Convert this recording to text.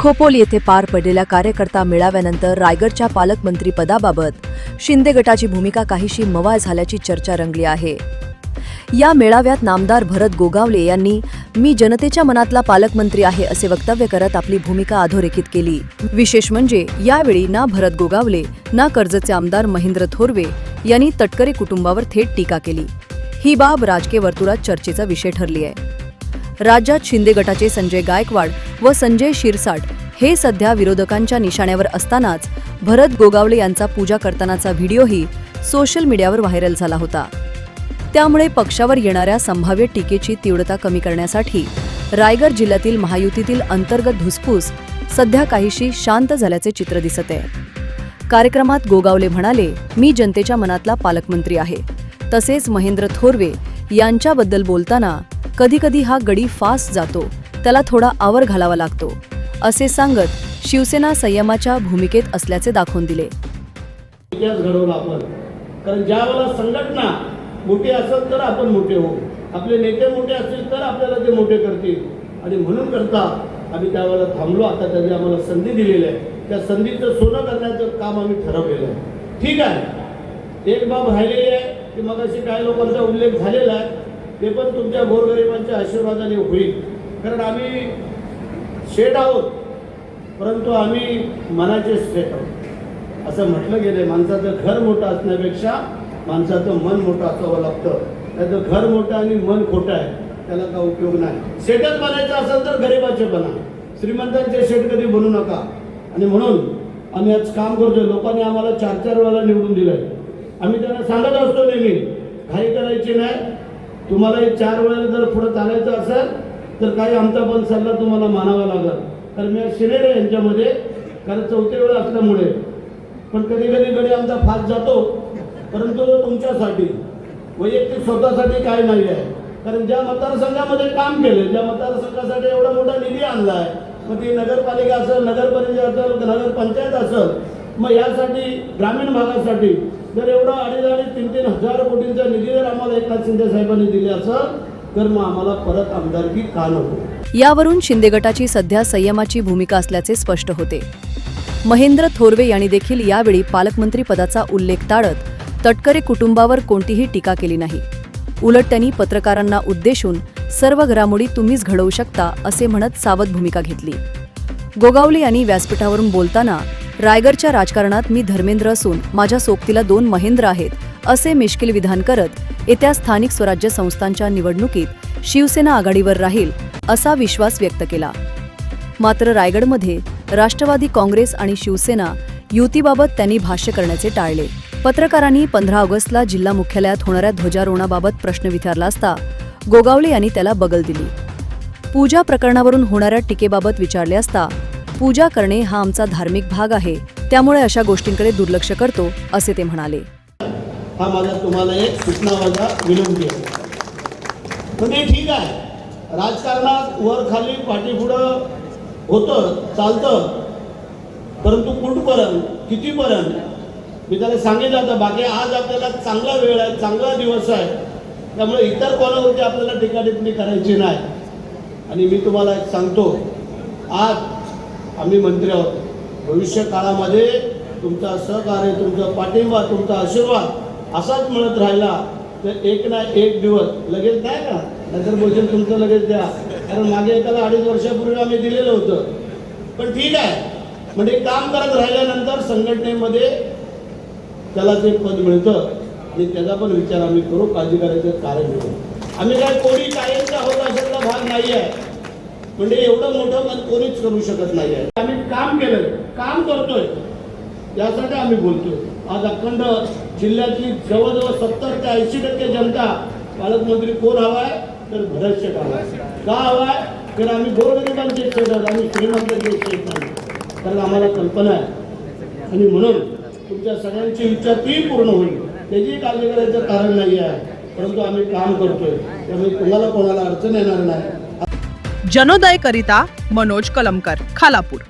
खोपोल येथे पार पडलेल्या कार्यकर्ता मेळाव्यानंतर रायगडच्या पालकमंत्री पदाबाबत शिंदे गटाची भूमिका काहीशी मवाळ झाल्याची चर्चा रंगली आहे. या मेळाव्यात नामदार भरत गोगावले यांनी मी जनतेच्या मनातला पालकमंत्री आहे असे वक्तव्य करत आपली भूमिका अधोरेखित केली. विशेष म्हणजे यावेळी ना भरत गोगावले ना कर्जतचे आमदार महेंद्र थोरवे यांनी तटकरे कुटुंबावर थेट टीका केली. ही बाब राजकीय वर्तुळात चर्चेचा विषय ठरली आहे. राज्यात शिंदे गटाचे संजय गायकवाड व संजय शिरसाट हे सध्या विरोधकांच्या निशाण्यावर असतानाच भरत गोगावले यांचा पूजा करतानाचा व्हिडिओही सोशल मीडियावर व्हायरल झाला होता. त्यामुळे पक्षावर येणाऱ्या संभाव्य टीकेची तीव्रता कमी करण्यासाठी रायगड जिल्ह्यातील महायुतीतील अंतर्गत धुसफूस सध्या काहीशी शांत झाल्याचे चित्र दिसत आहे. कार्यक्रमात गोगावले म्हणाले मी जनतेच्या मनातला पालकमंत्री आहे. तसेच महेंद्र थोरवे यांच्याबद्दल बोलताना कधीकधी हा गडी फास्ट जातो त्याला थोडा आवर घालावा लागतो असे सांगत शिवसेना संयमाच्या भूमिकेत असल्याचे दाखवून दिले. इतिहास घडवला आपण कारण ज्या वेळेला संघटना मोठी असेल तर आपण मोठे होऊ. आपले नेते मोठे असतील तर आपल्याला ते मोठे करतील. आणि म्हणून करता आम्ही त्यावेळेला थांबलो. आता त्यांनी आम्हाला संधी दिलेली आहे. त्या संधीचं सोनं करण्याचं काम आम्ही ठरवलेलं आहे. ठीक आहे. एक बाब राहिलेली आहे की मग अशी काही लोकांचा उल्लेख झालेला आहे. ते पण तुमच्या गोरगरिबांच्या आशीर्वादाने होईल. कारण आम्ही शेट आहोत परंतु आम्ही मनाचे शेट आहोत. असं म्हटलं गेलंय माणसाचं घर मोठं असण्यापेक्षा माणसाचं मन मोठं असावं लागतं. त्याचं घर मोठं आणि मन खोटं आहे त्याला काय उपयोग नाही. शेटच बनायचं असेल तर गरिबाचे बना. श्रीमंतांचे शेट कधी बनू नका. आणि म्हणून आम्ही आज काम करतोय. लोकांनी आम्हाला चार चार वेळा निवडून दिलंय. आम्ही त्यांना सांगत असतो नेहमी घाई करायची नाही तुम्हाला एक चार वेळेला जर पुढे चालायचं असेल तर काही आमचा पण सल्ला तुम्हाला मानावा लागेल. कारण मी शिनेर आहे यांच्यामध्ये कारण चौथे वेळ असल्यामुळे. पण कधी कधी कधी आमचा फास्ट जातो परंतु तुमच्यासाठी वैयक्तिक स्वतःसाठी काय नाही आहे. कारण ज्या मतदारसंघामध्ये काम केलं ज्या मतदारसंघासाठी एवढा मोठा निधी आणला आहे मग ती नगरपालिका असेल नगर परिषद असेल नगरपंचायत असेल मग यासाठी ग्रामीण भागासाठी जर एवढा अडीच अडीच तीन तीन हजार कोटींचा निधी जर आम्हाला एकनाथ शिंदे साहेबांनी दिले तर मग आम्हाला परत आमदारकी का नको? यावरून शिंदे गटाची सध्या संयमाची भूमिका असल्याचे स्पष्ट होते. महेंद्र थोरवे यांनी देखील यावेळी पालकमंत्री पदाचा उल्लेख टाळत तटकरे कुटुंबावर कोणतीही टीका केली नाही. उलट त्यांनी पत्रकारांना उद्देशून सर्व घडामोडी तुम्हीच घडवू शकता असे म्हणत सावध भूमिका घेतली. गोगावले यांनी व्यासपीठावरून बोलताना रायगडच्या राजकारणात मी धर्मेंद्र असून माझ्या सोबतीला दोन महेंद्र आहेत असे मिश्किल विधान करत येत्या स्थानिक स्वराज्य संस्थांच्या निवडणुकीत शिवसेना आघाडीवर राहील असा विश्वास व्यक्त केला. मात्र रायगडमध्ये राष्ट्रवादी काँग्रेस आणि शिवसेना युतीबाबत त्यांनी भाष्य करण्याचे टाळले. पत्रकारांनी पंधरा ऑगस्टला जिल्हा मुख्यालयात होणाऱ्या ध्वजारोहणाबाबत प्रश्न विचारला असता गोगावले यांनी त्याला बगल दिली. पूजा प्रकरणावरून होणाऱ्या टीकेबाबत विचारले असता पूजा करणे हा आमचा धार्मिक भाग आहे. त्यामुळे अशा गोष्टींकडे दुर्लक्ष करतो असे ते म्हणाले. हा माझा तुम्हाला एक सूचनावाचा विनंती आहे. म्हणजे ठीक आहे. राजकारणात वर खाली पाठीपुढं होतं चालतं. परंतु कुठपर्यंत कितीपर्यंत? मी त्याला सांगितलं होतं बाकी आज आपल्याला चांगला वेळ आहे चांगला दिवस आहे. त्यामुळे इतर कोणावरती आपल्याला टीका टिप्पणी करायची नाही. आणि मी तुम्हाला एक सांगतो आज आम्ही मंत्री आहोत. भविष्य काळामध्ये तुमचा सहकार्य तुमचा पाठिंबा तुमचा आशीर्वाद असाच मिळत राहिला तर एक ना एक दिवस लगेच काय का नंतर बोलशील तुमचं लगेच द्या. कारण मागे एकाला अडीच वर्षापूर्वी आम्ही दिलेलं होतं. पण ठीक आहे. म्हणजे काम करत राहिल्यानंतर संघटनेमध्ये त्याला ते पद मिळतं आणि त्याचा पण विचार आम्ही करू. काळजी करायचं कारण आम्ही काय कोणी कायमचा होत अशातला भाग नाही आहे म्हणजे एवढं मोठं मत कोणीच करू शकत नाही आहे आम्ही काम केलं काम करतोय. यासाठी आम्ही बोलतोय. आज अखंड जिल्ह्यातली जवळजवळ सत्तर ते ऐंशी टक्के जनता पालकमंत्री कोण हवाय तर भरत शेठ हवाय. का हवाय? तर आम्ही गोरगरिबांचे शेठ आहोत आम्ही श्रीमंतांचे शेठ नाही. कारण आम्हाला कल्पना आहे. आणि म्हणून तुमच्या सगळ्यांची इच्छा ती पूर्ण होईल. त्याची काळजी करायचं कारण नाही आहे परंतु आम्ही काम करतोय. त्यामुळे तुम्हाला कोणाला अडचण येणार नाही. जनोदय करिता मनोज कलमकर खालापूर.